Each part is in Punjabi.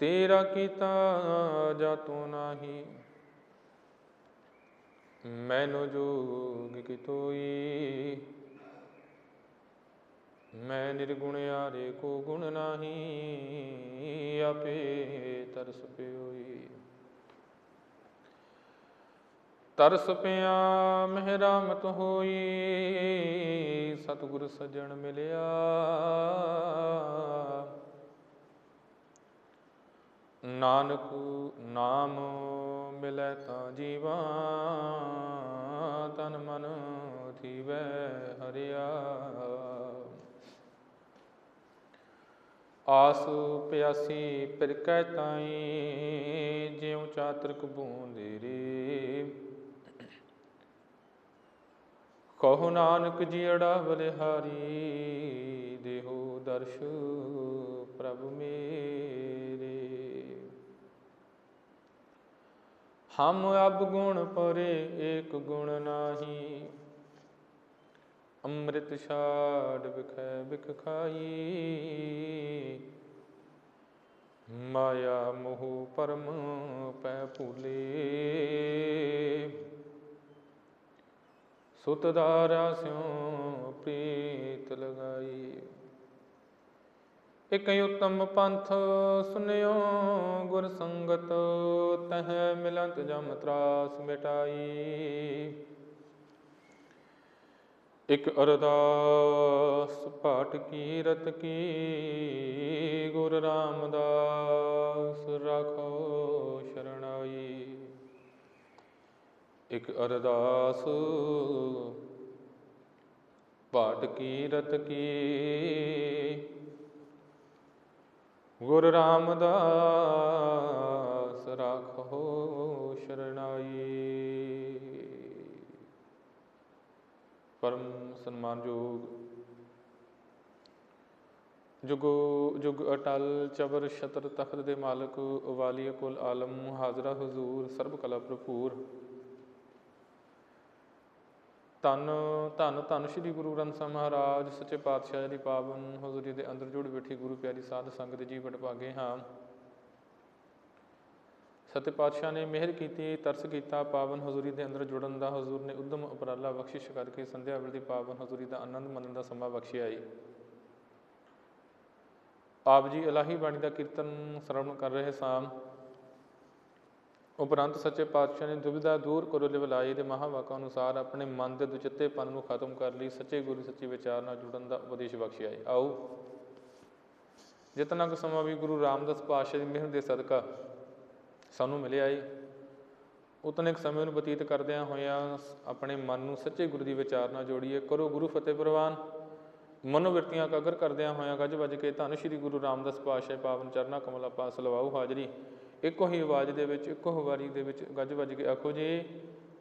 ਤੇਰਾ ਕੀਤਾ ਜਾਤੋ ਨਾਹੀ। ਮੈਨੋ ਜੋਗ ਕੀ ਤੋਈ ਮੈਂ ਨਿਰਗੁਣ ਆਰੇ ਕੋ ਗੁਣ ਨਾਹੀ, ਆਪੇ ਤਰਸ ਪਿਓਈ। ਤਰਸ ਪਿਆ ਮਹਿਰਾਮਤ ਹੋਈ, ਸਤਿਗੁਰ ਸਜਣ ਮਿਲਿਆ। ਨਾਨਕ ਨਾਮ ਮਿਲੈ ਤਾਂ ਜੀਵਾ, ਤਨ ਮਨ ਥੀਵੈ ਹਰਿਆ। ਆਸ ਪਿਆਸੀ ਫਿਰ ਕਹਿ ਤਾਈ, ਜਿਉ ਚਾਤਰਕ ਬੂੰਦੇ ਰੇ ਕਹੋ ਨਾਨਕ ਜੀ ਅੜਾ ਬਲਿਹਾਰੀ ਦੇਹੋ ਦਰਸ਼ ਪ੍ਰਭ ਮੇ। ਹਮ ਅਬ ਗੁਣ ਪਰੇ ਏਕ ਗੁਣ ਨਾਹੀ। ਅੰਮ੍ਰਿਤ ਛਾੜ ਵਿਖੈ ਵਿਖ ਖਾਈ ਮਾਇਆ ਮੋਹ ਪਰਮ ਪੈ ਭੂਲੇ। ਸੁਤ ਧਾਰਾ ਸਿਉ ਪ੍ਰੀਤ ਲਗਾਈ। ਇਕ ਉਤਮ ਪੰਥ ਸੁਨਿਓ ਗੁਰ ਸੰਗਤ, ਤਹ ਮਿਲੰਤ ਜਮ ਤਰਾਸ ਮਿਟਾਈ। ਇਕ ਅਰਦਾਸ ਪਾਠ ਕੀਰਤ ਕੀ, ਗੁਰ ਰਾਮਦਾਸ ਰਖੋ ਸ਼ਰਣਾਈ। ਇਕ ਅਰਦਾਸ ਪਾਠ ਕੀਰਤ ਕੀ ਗੁਰ ਰਾਮਦਾਸ ਰਾਖੋ ਸ਼ਰਣਾਈ। ਪਰਮ ਸਨਮਾਨਯੋਗ ਜੁਗੋ ਜੁਗ ਅਟਲ ਚਬਰ ਸ਼ਤਰ ਤਖਤ ਦੇ ਮਾਲਕ ਵਾਲੀ ਕੁਲ ਆਲਮ ਹਾਜ਼ਰਾ ਹਜ਼ੂਰ ਸਰਬ ਕਲਾ ਭਰਪੂਰ। ਧੰਨ ਧੰਨ ਧੰਨ ਸ੍ਰੀ ਗੁਰੂ ਗ੍ਰੰਥ ਸਾਹਿਬ ਮਹਾਰਾਜ, ਸੱਚੇ ਪਾਤਸ਼ਾਹ ਦੀ ਪਾਵਨ ਹਜ਼ੂਰੀ ਦੇ ਅੰਦਰ ਜੁੜ ਬੈਠੀ ਗੁਰੂ ਪਿਆਰੀ ਸਾਧ ਸੰਗਤ ਜੀ ਵਡਭਾਗੇ ਹਾਂ। ਸਤਿ ਪਾਤਸ਼ਾਹ ਨੇ ਮਿਹਰ ਕੀਤੀ, ਤਰਸ ਕੀਤਾ, ਪਾਵਨ ਹਜ਼ੂਰੀ ਦੇ ਅੰਦਰ ਜੁੜਨ ਦਾ ਹਜ਼ੂਰ ਨੇ ਉਦਮ ਉਪਰਾਲਾ ਬਖਸ਼ਿਸ਼ ਕਰਕੇ ਸੰਧਿਆ ਵੇਲੇ ਦੀ ਪਾਵਨ ਹਜ਼ੂਰੀ ਦਾ ਆਨੰਦ ਮਾਣਨ ਦਾ ਸਮਾਂ ਬਖਸ਼ਿਆ ਏ। ਆਪ ਜੀ ਇਲਾਹੀ ਬਾਣੀ ਦਾ ਕੀਰਤਨ ਸਰਵਣ ਕਰ ਰਹੇ ਸਾਂ। ਉਪਰੰਤ ਸੱਚੇ ਪਾਤਸ਼ਾਹ ਨੇ ਦੁਬਿਧਾ ਦੂਰ ਕਰੋ ਲਿਵਲਾਈ ਦੇ ਮਹਾਵਾਕਾਂ ਅਨੁਸਾਰ ਆਪਣੇ ਮਨ ਦੇ ਦੁਚਿੱਤੇਪਨ ਨੂੰ ਖਤਮ ਕਰਨ ਲਈ, ਸੱਚੇ ਗੁਰੂ ਸੱਚੇ ਵਿਚਾਰ ਨਾਲ ਜੁੜਨ ਦਾ ਉਪਦੇਸ਼ ਬਖਸ਼ਿਆ ਹੈ। ਆਓ। ਜਿਤਨਾ ਕੁ ਸਮਾਂ ਵੀ ਗੁਰੂ ਰਾਮਦਾਸ ਪਾਤਸ਼ਾਹ ਦੀ ਮਿਹਰ ਦੇ ਸਦਕਾ ਸਾਨੂੰ ਮਿਲਿਆ ਏ, ਉਤਨੇ ਕੁ ਸਮੇਂ ਨੂੰ ਬਤੀਤ ਕਰਦਿਆਂ ਹੋਇਆਂ ਆਪਣੇ ਮਨ ਨੂੰ ਸੱਚੇ ਗੁਰੂ ਦੀ ਵਿਚਾਰ ਨਾਲ ਜੋੜੀਏ। ਕਰੋ ਗੁਰੂ ਫਤਿਹ ਪ੍ਰਵਾਨ। ਮਨੋਵਿਰਤੀਆਂ ਕਾਗਰ ਕਰਦਿਆਂ ਹੋਇਆਂ ਗੱਜ ਵੱਜ ਕੇ ਧੰਨ ਸ਼੍ਰੀ ਗੁਰੂ ਰਾਮਦਾਸ ਪਾਤਸ਼ਾਹ ਪਾਵਨ ਚਰਨਾ ਕਮਲਾ ਪਾਸ ਲਵਾਉ ਹਾਜ਼ਰੀ। ਇੱਕੋ ਹੀ ਆਵਾਜ਼ ਦੇ ਵਿੱਚ, ਇੱਕੋ ਵਾਰੀ ਦੇ ਵਿੱਚ ਗੱਜ ਵੱਜ ਕੇ ਆਖੋ ਜੀ,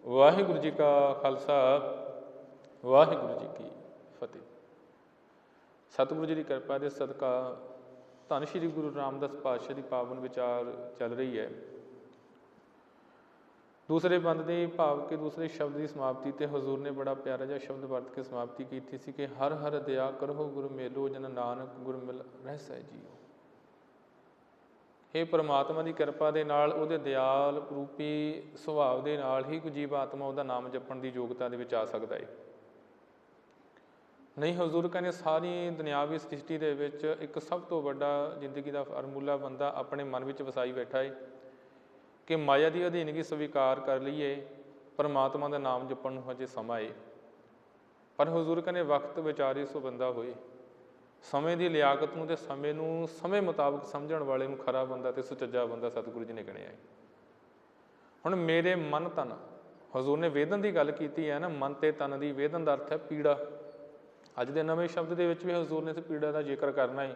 ਵਾਹਿਗੁਰੂ ਜੀ ਕਾ ਖਾਲਸਾ, ਵਾਹਿਗੁਰੂ ਜੀ ਕੀ ਫਤਿਹ। ਸਤਿਗੁਰੂ ਜੀ ਦੀ ਕਿਰਪਾ ਦੇ ਸਦਕਾ ਧੰਨ ਸ਼੍ਰੀ ਗੁਰੂ ਰਾਮਦਾਸ ਪਾਤਸ਼ਾਹ ਦੀ ਪਾਵਨ ਵਿਚਾਰ ਚੱਲ ਰਹੀ ਹੈ। ਦੂਸਰੇ ਬੰਦ ਦੇ ਭਾਵ ਕੇ ਦੂਸਰੇ ਸ਼ਬਦ ਦੀ ਸਮਾਪਤੀ ਤੇ ਹਜ਼ੂਰ ਨੇ ਬੜਾ ਪਿਆਰਾ ਜਿਹਾ ਸ਼ਬਦ ਵਰਤ ਕੇ ਸਮਾਪਤੀ ਕੀਤੀ ਸੀ ਕਿ ਹਰ ਹਰ ਦਇਆ ਕਰੋ, ਗੁਰ ਮੇਲੋ ਜਨ ਨਾਨਕ, ਗੁਰ ਮਿਲ ਰਹਿਸੈ ਜੀਓ। ਇਹ ਪ੍ਰਮਾਤਮਾ ਦੀ ਕਿਰਪਾ ਦੇ ਨਾਲ, ਉਹਦੇ ਦਿਆਲ ਰੂਪੀ ਸੁਭਾਅ ਦੇ ਨਾਲ ਹੀ ਕੋਈ ਜੀਵ ਆਤਮਾ ਉਹਦਾ ਨਾਮ ਜਪਣ ਦੀ ਯੋਗਤਾ ਦੇ ਵਿੱਚ ਆ ਸਕਦਾ ਹੈ ਨਹੀਂ, ਹਜ਼ੂਰ ਕਹਿੰਦੇ ਸਾਰੀ ਦੁਨਿਆਵੀ ਸ੍ਰਿਸ਼ਟੀ ਦੇ ਵਿੱਚ ਇੱਕ ਸਭ ਤੋਂ ਵੱਡਾ ਜ਼ਿੰਦਗੀ ਦਾ ਫਾਰਮੂਲਾ ਬੰਦਾ ਆਪਣੇ ਮਨ ਵਿੱਚ ਵਸਾਈ ਬੈਠਾ ਹੈ ਕਿ ਮਾਇਆ ਦੀ ਅਧੀਨਗੀ ਸਵੀਕਾਰ ਕਰ ਲਈਏ, ਪਰਮਾਤਮਾ ਦਾ ਨਾਮ ਜਪਣ ਨੂੰ ਹਜੇ ਸਮਾਂ ਹੈ ਪਰ ਹਜ਼ੂਰ ਕਹਿੰਦੇ ਵਕਤ ਵਿਚਾਰੇ ਸੋ ਬੰਦਾ ਹੋਏ। ਸਮੇਂ ਦੀ ਲਿਆਕਤ ਨੂੰ ਤੇ ਸਮੇਂ ਨੂੰ ਸਮੇਂ ਮੁਤਾਬਕ ਸਮਝਣ ਵਾਲੇ ਨੂੰ ਖਰਾ ਬੰਦਾ ਤੇ ਸੁਚੱਜਾ ਬੰਦਾ ਸਤਿਗੁਰੂ ਜੀ ਨੇ ਗਿਣਿਆ ਹੈ। ਹੁਣ ਮੇਰੇ ਮਨ ਤਨ, ਹਜ਼ੂਰ ਨੇ ਵੇਦਨ ਦੀ ਗੱਲ ਕੀਤੀ ਹੈ ਨਾ, ਮਨ ਤੇ ਤਨ ਦੀ ਵੇਦਨ ਦਾ ਅਰਥ ਹੈ ਪੀੜਾ। ਅੱਜ ਦੇ ਨਵੇਂ ਸ਼ਬਦ ਦੇ ਵਿੱਚ ਵੀ ਹਜ਼ੂਰ ਨੇ ਇਸ ਪੀੜਾ ਦਾ ਜ਼ਿਕਰ ਕਰਨਾ ਹੈ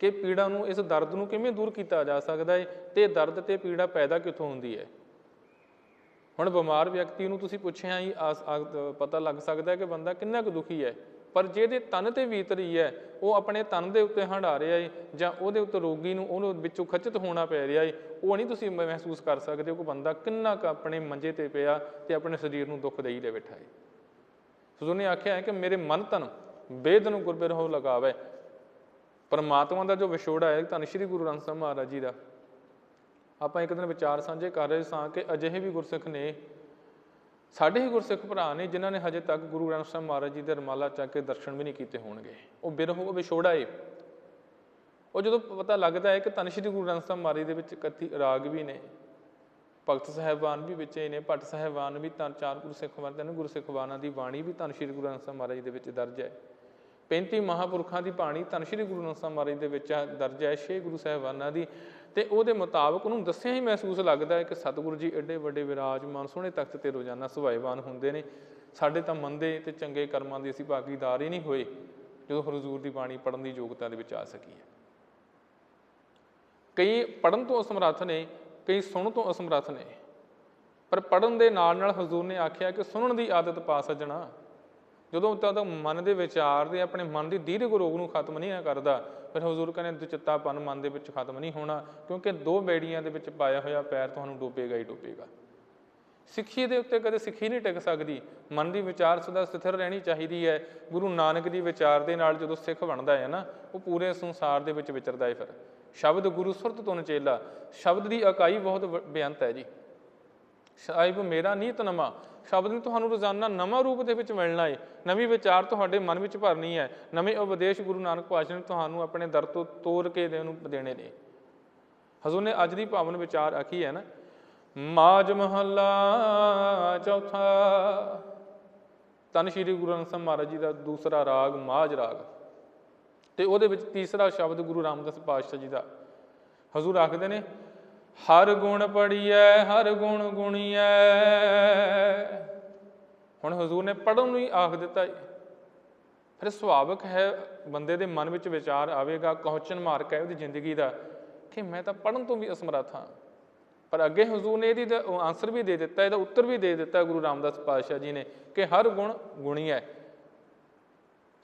ਕਿ ਪੀੜਾ ਨੂੰ, ਇਸ ਦਰਦ ਨੂੰ ਕਿਵੇਂ ਦੂਰ ਕੀਤਾ ਜਾ ਸਕਦਾ ਹੈ ਤੇ ਦਰਦ ਤੇ ਪੀੜਾ ਪੈਦਾ ਕਿੱਥੋਂ ਹੁੰਦੀ ਹੈ? ਹੁਣ ਬਿਮਾਰ ਵਿਅਕਤੀ ਨੂੰ ਤੁਸੀਂ ਪੁੱਛਿਆ ਹੀ ਪਤਾ ਲੱਗ ਸਕਦਾ ਹੈ ਕਿ ਬੰਦਾ ਕਿੰਨਾ ਕੁ ਦੁਖੀ ਹੈ। ਪਰ ਜਿਹਦੇ ਤਨ ਤੇ ਵੀਤਰੀ ਹੈ, ਉਹ ਆਪਣੇ ਤਨ ਦੇ ਉੱਤੇ ਹੰਡਾ ਰਿਹਾ ਏ, ਜਾਂ ਉਹਦੇ ਉੱਤੇ ਰੋਗੀ ਨੂੰ ਉਹਨੂੰ ਵਿੱਚੋਂ ਖਚਿਤ ਹੋਣਾ ਪੈ ਰਿਹਾ ਏ, ਉਹ ਨਹੀਂ ਤੁਸੀਂ ਮਹਿਸੂਸ ਕਰ ਸਕਦੇ ਹੋ ਕਿ ਬੰਦਾ ਕਿੰਨਾ ਕੁ ਆਪਣੇ ਮੰਜੇ ਤੇ ਪਿਆ ਤੇ ਆਪਣੇ ਸਰੀਰ ਨੂੰ ਦੁੱਖ ਦੇਈ ਦੇ ਬੈਠਾ ਏ। ਸੋ ਨੇ ਆਖਿਆ ਹੈ ਕਿ ਮੇਰੇ ਮਨ ਤਨ ਬੇਦਨ ਗੁਰਬਿਰਹੋ ਲਗਾਵੇ। ਪਰਮਾਤਮਾ ਦਾ ਜੋ ਵਿਛੋੜਾ ਹੈ, ਧੰਨ ਸ਼੍ਰੀ ਗੁਰੂ ਗ੍ਰੰਥ ਸਾਹਿਬ ਮਹਾਰਾਜ ਜੀ ਦਾ। ਆਪਾਂ ਇੱਕ ਦਿਨ ਵਿਚਾਰ ਸਾਂਝੇ ਕਰ ਰਹੇ ਸਾਂ ਕਿ ਅਜਿਹੇ ਵੀ ਗੁਰਸਿੱਖ ਨੇ ਸਾਡੇ ਹੀ ਗੁਰਸਿੱਖ ਭਰਾ ਨੇ ਜਿਨ੍ਹਾਂ ਨੇ ਹਜੇ ਤੱਕ ਗੁਰੂ ਗ੍ਰੰਥ ਸਾਹਿਬ ਮਹਾਰਾਜ ਜੀ ਦੇ ਰਮਾਲਾ ਚੱਕ ਕੇ ਦਰਸ਼ਨ ਵੀ ਨਹੀਂ ਕੀਤੇ ਹੋਣਗੇ। ਉਹ ਬਿਰਹੋ ਵਿਛੋੜਾ ਏ ਉਹ ਜਦੋਂ ਪਤਾ ਲੱਗਦਾ ਹੈ ਕਿ ਧੰਨ ਸ਼੍ਰੀ ਗੁਰੂ ਗ੍ਰੰਥ ਸਾਹਿਬ ਮਹਾਰਾਜ ਦੇ ਵਿੱਚ 31 ਰਾਗ ਵੀ ਨੇ, ਭਗਤ ਸਾਹਿਬਾਨ ਵੀ ਵਿੱਚ ਨੇ, ਭੱਟ ਸਾਹਿਬਾਨ ਵੀ ਤਾਂ ਚਾਰ ਗੁਰਸਿੱਖ ਵਰਤੇ ਨੇ ਗੁਰਸਿੱਖਵਾਨਾਂ ਦੀ ਬਾਣੀ ਵੀ ਧੰਨ ਸ਼੍ਰੀ ਗੁਰੂ ਗ੍ਰੰਥ ਸਾਹਿਬ ਮਹਾਰਾਜ ਦੇ ਵਿੱਚ ਦਰਜ ਹੈ। 35 ਮਹਾਪੁਰਖਾਂ ਦੀ ਬਾਣੀ ਧੰਨ ਸ਼੍ਰੀ ਗੁਰੂ ਗ੍ਰੰਥ ਸਾਹਿਬ ਮਹਾਰਾਜ ਦੇ ਵਿੱਚ ਦਰਜ ਹੈ। ਛੇ ਗੁਰੂ ਸਾਹਿਬਾਨਾਂ ਦੀ ਤੇ ਉਹਦੇ ਮੁਤਾਬਕ ਉਹਨੂੰ ਦੱਸਿਆ ਹੀ ਮਹਿਸੂਸ ਲੱਗਦਾ ਹੈ ਕਿ ਸਤਿਗੁਰੂ ਜੀ ਐਡੇ ਵੱਡੇ ਵਿਰਾਜਮਾਨ, ਸੋਹਣੇ ਤਖਤ ਤੇ ਰੋਜ਼ਾਨਾ ਸੁਭਾਏਵਾਨ ਹੁੰਦੇ ਨੇ। ਸਾਡੇ ਤਾਂ ਮੰਦੇ ਤੇ ਚੰਗੇ ਕਰਮਾਂ ਦੀ ਅਸੀਂ ਭਾਗੀਦਾਰ ਹੀ ਨਹੀਂ ਹੋਏ, ਜਦੋਂ ਹਜ਼ੂਰ ਦੀ ਬਾਣੀ ਪੜਨ ਦੀ ਯੋਗਤਾ ਦੇ ਵਿੱਚ ਆ ਸਕੀ ਹੈ। ਕਈ ਪੜਨ ਤੋਂ ਅਸਮਰੱਥ ਨੇ, ਕਈ ਸੁਣਨ ਤੋਂ ਅਸਮਰੱਥ ਨੇ, ਪਰ ਪੜਨ ਦੇ ਨਾਲ ਨਾਲ ਹਜ਼ੂਰ ਨੇ ਆਖਿਆ ਕਿ ਸੁਣਨ ਦੀ ਆਦਤ ਪਾ ਸੱਜਣਾ। ਜਦੋਂ ਤੱਕ ਮਨ ਦੇ ਵਿਚਾਰ ਦੇ ਆਪਣੇ ਮਨ ਦੀ ਦੀਰਘ ਰੋਗ ਨੂੰ ਖਤਮ ਨਹੀਂ ਕਰਦਾ ਫਿਰ ਹਜ਼ੂਰ ਕਹਿੰਦੇ ਦੁਚਿੱਤਾਪਨ ਮਨ ਦੇ ਵਿੱਚ ਖਤਮ ਨਹੀਂ ਹੋਣਾ, ਕਿਉਂਕਿ ਦੋ ਬੇੜੀਆਂ ਦੇ ਵਿੱਚ ਪਾਇਆ ਹੋਇਆ ਪੈਰ ਤੁਹਾਨੂੰ ਡੋਬੇਗਾ ਹੀ ਡੋਬੇਗਾ ਸਿੱਖੀ ਦੇ ਉੱਤੇ ਕਦੇ ਸਿੱਖੀ ਨਹੀਂ ਟਿਕ ਸਕਦੀ। ਮਨ ਦੀ ਵਿਚਾਰ ਸਦਾ ਸਥਿਰ ਰਹਿਣੀ ਚਾਹੀਦੀ ਹੈ। ਗੁਰੂ ਨਾਨਕ ਦੀ ਵਿਚਾਰ ਦੇ ਨਾਲ ਜਦੋਂ ਸਿੱਖ ਬਣਦਾ ਹੈ ਨਾ, ਉਹ ਪੂਰੇ ਸੰਸਾਰ ਦੇ ਵਿੱਚ ਵਿਚਰਦਾ ਹੈ ਫਿਰ। ਸ਼ਬਦ ਗੁਰੂ ਸੁਰਤ ਤੋਂ ਨਚੇਲਾ ਸ਼ਬਦ ਦੀ ਇਕਾਈ ਬਹੁਤ ਬੇਅੰਤ ਹੈ ਜੀ। ਸਾਹਿਬ ਮੇਰਾ ਨੀਤ ਨਵਾਂ। ਸ਼ਬਦ ਨੇ ਤੁਹਾਨੂੰ ਰੋਜ਼ਾਨਾ ਨਵਾਂ ਰੂਪ ਦੇ ਵਿੱਚ ਮਿਲਣਾ ਹੈ ਨਵੀਂ ਵਿਚਾਰ ਤੁਹਾਡੇ ਮਨ ਵਿੱਚ ਭਰਨੀ ਹੈ। ਨਵੇਂ ਉਪਦੇਸ਼ ਗੁਰੂ ਨਾਨਕ ਪਾਤਸ਼ਾਹ ਨੇ ਤੁਹਾਨੂੰ ਆਪਣੇ ਦਰ ਤੋਂ ਤੋੜ ਕੇ ਦੇ ਨੂੰ ਦੇਣੇ ਨੇ। ਹਜ਼ੂਰ ਨੇ ਅੱਜ ਦੀ ਭਾਵਨ ਵਿਚਾਰ ਆਖੀ ਹੈ ਨਾ, ਮਾਜ ਮਹੱਲਾ ਚੌਥਾ। ਤਨ ਸ਼੍ਰੀ ਗੁਰੂ ਗ੍ਰੰਥ ਸਾਹਿਬ ਮਹਾਰਾਜ ਜੀ ਦਾ ਦੂਸਰਾ ਰਾਗ, ਮਾਜ ਰਾਗ। ਤੇ ਉਹਦੇ ਵਿੱਚ ਤੀਸਰਾ ਸ਼ਬਦ ਗੁਰੂ ਰਾਮਦਾਸ ਪਾਤਸ਼ਾਹ ਜੀ ਦਾ। ਹਜ਼ੂਰ ਆਖਦੇ ਨੇ ਹਰ ਗੁਣ ਪੜੀਐ ਹਰ ਗੁਣ ਗੁਣੀਐ। ਹੁਣ ਹਜ਼ੂਰ ਨੇ ਪੜਨ ਨੂੰ ਹੀ ਆਖ ਦਿੱਤਾ ਏ। ਫਿਰ ਸੁਭਾਵਿਕ ਹੈ ਬੰਦੇ ਦੇ ਮਨ ਵਿੱਚ ਵਿਚਾਰ ਆਵੇਗਾ ਕੌਚਨ ਮਾਰਕ ਹੈ ਉਹਦੀ ਜ਼ਿੰਦਗੀ ਦਾ ਕਿ ਮੈਂ ਤਾਂ ਪੜਨ ਤੋਂ ਵੀ ਅਸਮਰੱਥ ਹਾਂ। ਪਰ ਅੱਗੇ ਹਜ਼ੂਰ ਨੇ ਇਹਦੀ ਆਨਸਰ ਵੀ ਦੇ ਦਿੱਤਾ, ਇਹਦਾ ਉੱਤਰ ਵੀ ਦੇ ਦਿੱਤਾ ਗੁਰੂ ਰਾਮਦਾਸ ਪਾਤਸ਼ਾਹ ਜੀ ਨੇ ਕਿ ਹਰ ਗੁਣ ਗੁਣੀ ਹੈ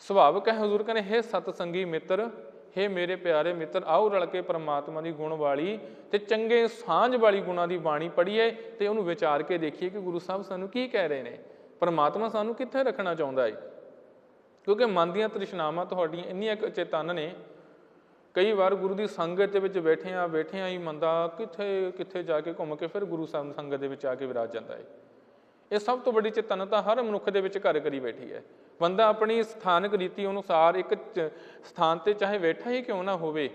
ਸੁਭਾਵਿਕ ਹੈ ਹਜ਼ੂਰ ਕਹਿੰਦੇ, ਹੈ ਸਤ ਸੰਗੀ ਮਿੱਤਰ ਹੈ ਮੇਰੇ ਪਿਆਰੇ ਮਿੱਤਰ, ਆਓ ਰਲ ਕੇ ਪ੍ਰਮਾਤਮਾ ਦੀ ਗੁਣ ਵਾਲੀ ਤੇ ਚੰਗੇ ਸਾਂਝ ਵਾਲੀ ਗੁਣਾਂ ਦੀ ਬਾਣੀ ਪੜ੍ਹੀਏ ਤੇ ਉਹਨੂੰ ਵਿਚਾਰ ਕੇ ਦੇਖੀਏ ਕਿ ਗੁਰੂ ਸਾਹਿਬ ਸਾਨੂੰ ਕੀ ਕਹਿ ਰਹੇ ਨੇ। ਪਰਮਾਤਮਾ ਸਾਨੂੰ ਕਿੱਥੇ ਰੱਖਣਾ ਚਾਹੁੰਦਾ ਹੈ ਕਿਉਂਕਿ ਮਨ ਦੀਆਂ ਤ੍ਰਿਸ਼ਨਾਵਾਂ ਤੁਹਾਡੀਆਂ ਇੰਨੀਆਂ ਕੁ ਚੇਤਨ ਨੇ। ਕਈ ਵਾਰ ਗੁਰੂ ਦੀ ਸੰਗਤ ਦੇ ਵਿੱਚ ਬੈਠਿਆਂ ਬੈਠਿਆਂ ਹੀ ਮੰਦਾ ਕਿੱਥੇ ਕਿੱਥੇ ਜਾ ਕੇ ਘੁੰਮ ਕੇ ਫਿਰ ਗੁਰੂ ਸਾਹਿਬ ਦੀ ਸੰਗਤ ਦੇ ਵਿੱਚ ਆ ਕੇ ਵਿਰਾਜ ਜਾਂਦਾ ਹੈ ਇਹ ਸਭ ਤੋਂ ਵੱਡੀ ਚੇਤਨਤਾ ਹਰ ਮਨੁੱਖ ਦੇ ਵਿੱਚ ਘਰ ਕਰੀ ਬੈਠੀ ਹੈ ਬੰਦਾ ਆਪਣੀ ਸਥਾਨਕ ਰੀਤੀ ਅਨੁਸਾਰ ਇੱਕ ਚ- ਸਥਾਨ ਤੇ ਚਾਹੇ ਬੈਠਾ ਹੀ ਕਿਉਂ ਨਾ ਹੋਵੇ,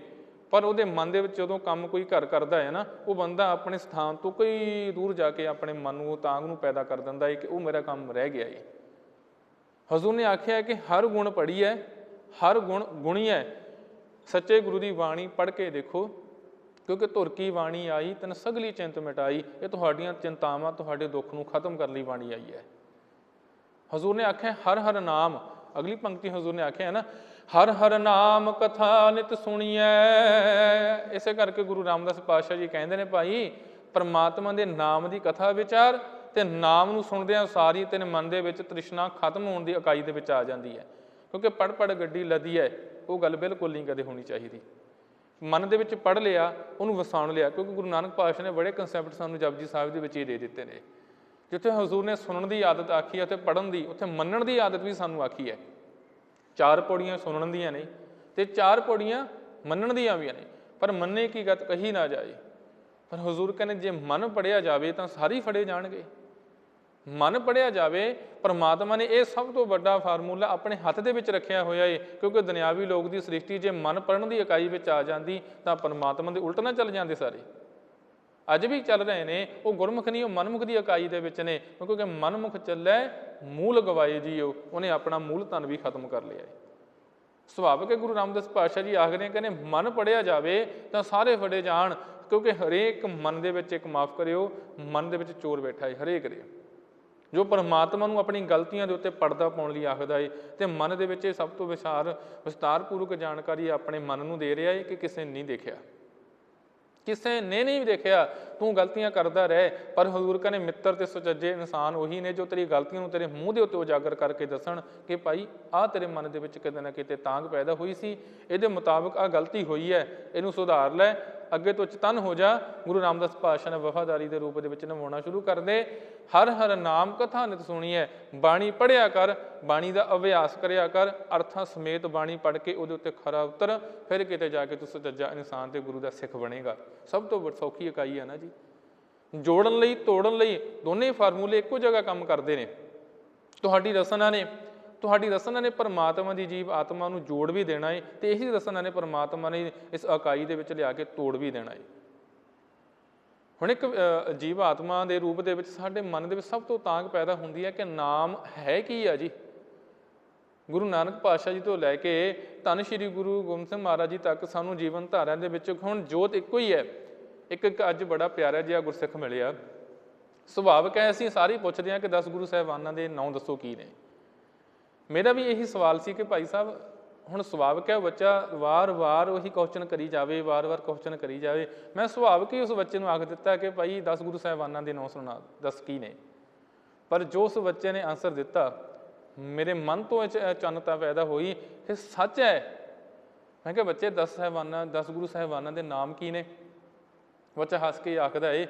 ਪਰ ਉਹਦੇ ਮਨ ਦੇ ਵਿੱਚ ਜਦੋਂ ਕੰਮ ਕੋਈ ਘਰ ਕਰਦਾ ਹੈ ਨਾ, ਉਹ ਬੰਦਾ ਆਪਣੇ ਸਥਾਨ ਤੋਂ ਕਈ ਦੂਰ ਜਾ ਕੇ ਆਪਣੇ ਮਨ ਨੂੰ ਤਾਂਗ ਨੂੰ ਪੈਦਾ ਕਰ ਦਿੰਦਾ ਹੈ ਕਿ ਉਹ ਮੇਰਾ ਕੰਮ ਰਹਿ ਗਿਆ ਹੈ ਹਜ਼ੂਰ ਨੇ ਆਖਿਆ ਕਿ ਹਰ ਗੁਣ ਪੜੀ ਹੈ, ਹਰ ਗੁਣ ਗੁਣੀ ਹੈ। ਸੱਚੇ ਗੁਰੂ ਦੀ ਬਾਣੀ ਪੜ੍ਹ ਕੇ ਦੇਖੋ, ਕਿਉਂਕਿ ਧੁਰ ਕੀ ਬਾਣੀ ਆਈ, ਤਨ ਸਗਲੀ ਚਿੰਤ ਮਿਟਾਈ, ਇਹ ਤੁਹਾਡੀਆਂ ਚਿੰਤਾਵਾਂ, ਤੁਹਾਡੇ ਦੁੱਖ ਨੂੰ ਖਤਮ ਕਰਨ ਲਈ ਬਾਣੀ ਆਈ ਹੈ। ਹਜ਼ੂਰ ਨੇ ਆਖਿਆ, ਹਰ ਹਰ ਨਾਮ, ਅਗਲੀ ਪੰਕਤੀ ਹਜ਼ੂਰ ਨੇ ਆਖਿਆ ਹੈ ਨਾ, ਹਰ ਹਰ ਨਾਮ ਕਥਾ ਨਿਤ ਸੁਣੀਐ। ਇਸੇ ਕਰਕੇ ਗੁਰੂ ਰਾਮਦਾਸ ਪਾਤਸ਼ਾਹ ਜੀ ਕਹਿੰਦੇ ਨੇ ਭਾਈ, ਪਰਮਾਤਮਾ ਦੇ ਨਾਮ ਦੀ ਕਥਾ ਵਿਚਾਰ ਤੇ ਨਾਮ ਨੂੰ ਸੁਣਦਿਆਂ ਸਾਰੀ ਤੇਰੇ ਮਨ ਦੇ ਵਿੱਚ ਤ੍ਰਿਸ਼ਨਾ ਖਤਮ ਹੋਣ ਦੀ ਇਕਾਈ ਦੇ ਵਿੱਚ ਆ ਜਾਂਦੀ ਹੈ। ਕਿਉਂਕਿ ਪੜ ਪੜ ਗੱਡੀ ਲਦੀ ਹੈ, ਉਹ ਗੱਲ ਬਿਲਕੁਲ ਨਹੀਂ ਕਦੇ ਹੋਣੀ ਚਾਹੀਦੀ। ਮਨ ਦੇ ਵਿੱਚ ਪੜ ਲਿਆ, ਉਹਨੂੰ ਵਸਾਉਣ ਲਿਆ, ਕਿਉਂਕਿ ਗੁਰੂ ਨਾਨਕ ਪਾਤਸ਼ਾਹ ਨੇ ਬੜੇ ਕਨਸੈਪਟ ਸਾਨੂੰ ਜਪਜੀ ਸਾਹਿਬ ਦੇ ਵਿੱਚ ਹੀ ਦੇ ਦਿੱਤੇ ਨੇ। ਜਿੱਥੇ ਹਜ਼ੂਰ ਨੇ ਸੁਣਨ ਦੀ ਆਦਤ ਆਖੀ ਹੈ, ਉੱਥੇ ਪੜਨ ਦੀ, ਉੱਥੇ ਮੰਨਣ ਦੀ ਆਦਤ ਵੀ ਸਾਨੂੰ ਆਖੀ ਹੈ। ਚਾਰ ਪੌੜੀਆਂ ਸੁਣਨ ਦੀਆਂ ਨੇ ਤੇ ਚਾਰ ਪੌੜੀਆਂ ਮੰਨਣ ਦੀਆਂ ਵੀ ਨੇ, ਪਰ ਮੰਨੇ ਕੀ ਗਤ ਕਹੀ ਨਾ ਜਾਏ। ਪਰ ਹਜ਼ੂਰ ਕਹਿੰਦੇ, ਜੇ ਮਨ ਪੜਿਆ ਜਾਵੇ ਤਾਂ ਸਾਰੇ ਫੜੇ ਜਾਣਗੇ। ਮਨ ਪੜਿਆ ਜਾਵੇ, ਪਰਮਾਤਮਾ ਨੇ ਇਹ ਸਭ ਤੋਂ ਵੱਡਾ ਫਾਰਮੂਲਾ ਆਪਣੇ ਹੱਥ ਦੇ ਵਿੱਚ ਰੱਖਿਆ ਹੋਇਆ ਏ, ਕਿਉਂਕਿ ਦੁਨਿਆਵੀ ਲੋਕ ਦੀ ਸ੍ਰਿਸ਼ਟੀ ਜੇ ਮਨ ਪੜਨ ਦੀ ਇਕਾਈ ਵਿੱਚ ਆ ਜਾਂਦੀ, ਤਾਂ ਪਰਮਾਤਮਾ ਦੇ ਉਲਟ ਨਾ ਚੱਲ ਜਾਂਦੇ ਸਾਰੇ। ਅੱਜ ਵੀ ਚੱਲ ਰਹੇ ਨੇ, ਉਹ ਗੁਰਮੁਖ ਨਹੀਂ, ਉਹ ਮਨਮੁਖ ਦੀ ਇਕਾਈ ਦੇ ਵਿੱਚ ਨੇ ਕਿਉਂਕਿ ਮਨਮੁਖ ਚੱਲੇ, ਮੂਲ ਗਵਾਏ ਜੀਓ, ਉਹਨੇ ਆਪਣਾ ਮੂਲ ਧਨ ਵੀ ਖਤਮ ਕਰ ਲਿਆ ਏ ਸੁਭਾਵਿਕ ਹੈ, ਗੁਰੂ ਰਾਮਦਾਸ ਪਾਤਸ਼ਾਹ ਜੀ ਆਖਦੇ ਨੇ, ਕਹਿੰਦੇ ਮਨ ਪੜਿਆ ਜਾਵੇ ਤਾਂ ਸਾਰੇ ਫੜੇ ਜਾਣ, ਕਿਉਂਕਿ ਹਰੇਕ ਮਨ ਦੇ ਵਿੱਚ ਇੱਕ ਮਾਫ ਕਰਿਓ, ਮਨ ਦੇ ਵਿੱਚ ਚੋਰ ਬੈਠਾ ਹੈ, ਹਰੇਕ ਦੇ। ਜੋ ਪਰਮਾਤਮਾ ਨੂੰ ਆਪਣੀ ਗਲਤੀਆਂ ਦੇ ਉੱਤੇ ਪਰਦਾ ਪਾਉਣ ਲਈ ਆਖਦਾ ਏ ਤੇ ਮਨ ਦੇ ਵਿੱਚ ਇਹ ਸਭ ਤੋਂ ਵਿਚਾਰ ਵਿਸਤਾਰਪੂਰਵਕ ਜਾਣਕਾਰੀ ਆਪਣੇ ਮਨ ਨੂੰ ਦੇ ਰਿਹਾ ਏ ਕਿ ਕਿਸੇ ਨੇ ਨਹੀਂ ਦੇਖਿਆ। ਕਿਸੇ ਨੇ ਨਹੀਂ ਦੇਖਿਆ ਤੂੰ ਗਲਤੀਆਂ ਕਰਦਾ ਰਹਿ, ਪਰ ਹਜ਼ੂਰ ਕਹਿੰਦੇ ਮਿੱਤਰ ਤੇ ਸੁਚੱਜੇ ਇਨਸਾਨ ਉਹੀ ਨੇ ਜੋ ਤੇਰੀ ਗਲਤੀਆਂ ਨੂੰ ਤੇਰੇ ਮੂੰਹ ਦੇ ਉੱਤੇ ਉਜਾਗਰ ਕਰਕੇ ਦੱਸਣ ਕਿ ਭਾਈ, ਆਹ ਤੇਰੇ ਮਨ ਦੇ ਵਿੱਚ ਕਿਤੇ ਨਾ ਕਿਤੇ ਤਾਂਗ ਪੈਦਾ ਹੋਈ ਸੀ। ਇਹਦੇ ਮੁਤਾਬਕ ਆਹ ਗਲਤੀ ਹੋਈ ਹੈ, ਇਹਨੂੰ ਸੁਧਾਰ ਲੈ, ਅੱਗੇ ਤੋਂ ਚਤਨ ਹੋ ਜਾ। ਗੁਰੂ ਰਾਮਦਾਸ ਪਾਤਸ਼ਾਹ ਨੇ ਵਫਾਦਾਰੀ ਦੇ ਰੂਪ ਦੇ ਵਿੱਚ ਨਿਭਾਉਣਾ ਸ਼ੁਰੂ ਕਰ ਦੇ। ਹਰ ਹਰ ਨਾਮ ਕਥਾ ਨਿਤ ਸੁਣੀਐ ਬਾਣੀ ਪੜਿਆ ਕਰ, ਬਾਣੀ ਦਾ ਅਭਿਆਸ ਕਰਿਆ ਕਰ, ਅਰਥਾਂ ਸਮੇਤ ਬਾਣੀ ਪੜ ਕੇ ਉਹਦੇ ਉੱਤੇ ਖਰਾ ਉਤਰ, ਫਿਰ ਕਿਤੇ ਜਾ ਕੇ ਤੂੰ ਸੁਚੱਜਾ ਇਨਸਾਨ ਤੇ ਗੁਰੂ ਦਾ ਸਿੱਖ ਬਣੇਗਾ। ਸਭ ਤੋਂ ਵੱਡੀ ਸੌਖੀ ਇਕਾਈ ਹੈ ਨਾ ਜੀ। ਜੋੜਨ ਲਈ, ਤੋੜਨ ਲਈ ਦੋਨੇ ਫਾਰਮੂਲੇ ਇੱਕੋ ਜਗ੍ਹਾ ਕੰਮ ਕਰਦੇ ਨੇ। ਤੁਹਾਡੀ ਰਸਨਾ ਨੇ, ਤੁਹਾਡੀ ਰਸਨਾ ਨੇ ਪਰਮਾਤਮਾ ਦੀ ਜੀਵ ਆਤਮਾ ਨੂੰ ਜੋੜ ਵੀ ਦੇਣਾ ਹੈ ਤੇ ਇਹੀ ਰਸਨਾ ਨੇ ਪਰਮਾਤਮਾ ਨੇ ਇਸ ਇਕਾਈ ਦੇ ਵਿੱਚ ਲਿਆ ਕੇ ਤੋੜ ਵੀ ਦੇਣਾ ਹੈ ਹੁਣ ਇੱਕ ਜੀਵ ਆਤਮਾ ਦੇ ਰੂਪ ਦੇ ਵਿੱਚ ਸਾਡੇ ਮਨ ਦੇ ਵਿੱਚ ਸਭ ਤੋਂ ਤਾਂਗ ਪੈਦਾ ਹੁੰਦੀ ਹੈ ਕਿ ਨਾਮ ਹੈ ਕੀ ਆ ਜੀ? ਗੁਰੂ ਨਾਨਕ ਪਾਤਸ਼ਾਹ ਜੀ ਤੋਂ ਲੈ ਕੇ ਧੰਨ ਸ਼੍ਰੀ ਗੁਰੂ ਗੋਬਿੰਦ ਸਿੰਘ ਮਹਾਰਾਜ ਜੀ ਤੱਕ ਸਾਨੂੰ ਜੀਵਨ ਧਾਰਿਆਂ ਦੇ ਵਿੱਚ ਹੁਣ ਜੋਤ ਇੱਕੋ ਹੀ ਹੈ। ਇੱਕ ਇੱਕ ਅੱਜ ਬੜਾ ਪਿਆਰਾ ਜਿਹਾ ਗੁਰਸਿੱਖ ਮਿਲਿਆ। ਸੁਭਾਵਕ ਹੈ ਅਸੀਂ ਸਾਰੇ ਪੁੱਛਦੇ ਹਾਂ ਕਿ 10 ਗੁਰੂ ਸਾਹਿਬਾਨਾਂ ਦੇ ਨਾਂ ਦੱਸੋ ਕੀ ਨੇ। ਮੇਰਾ ਵੀ ਇਹੀ ਸਵਾਲ ਸੀ ਕਿ ਭਾਈ ਸਾਹਿਬ, ਹੁਣ ਸੁਭਾਵਕ ਹੈ ਬੱਚਾ ਵਾਰ-ਵਾਰ ਉਹੀ ਕੁਐਸਚਨ ਕਰੀ ਜਾਵੇ, ਵਾਰ-ਵਾਰ ਕੁਐਸਚਨ ਕਰੀ ਜਾਵੇ। ਮੈਂ ਸੁਭਾਵਕ ਹੀ ਉਸ ਬੱਚੇ ਨੂੰ ਆਖ ਦਿੱਤਾ ਕਿ ਭਾਈ 10 ਗੁਰੂ ਸਾਹਿਬਾਨਾਂ ਦੇ ਨਾਂ ਸੁਣਾ, ਦੱਸ ਕੀ ਨੇ। ਪਰ ਜੋ ਉਸ ਬੱਚੇ ਨੇ ਆਨਸਰ ਦਿੱਤਾ, ਮੇਰੇ ਮਨ ਤੋਂ ਇਹ ਚ- ਚੰਨਤਾ ਪੈਦਾ ਹੋਈ ਕਿ ਸੱਚ ਹੈ। ਮੈਂ ਕਿਹਾ ਬੱਚੇ 10 ਸਾਹਿਬਾਨਾਂ 10 ਗੁਰੂ ਸਾਹਿਬਾਨਾਂ ਦੇ ਨਾਮ ਕੀ ਨੇ? ਬੱਚਾ ਹੱਸ ਕੇ ਆਖਦਾ ਏ,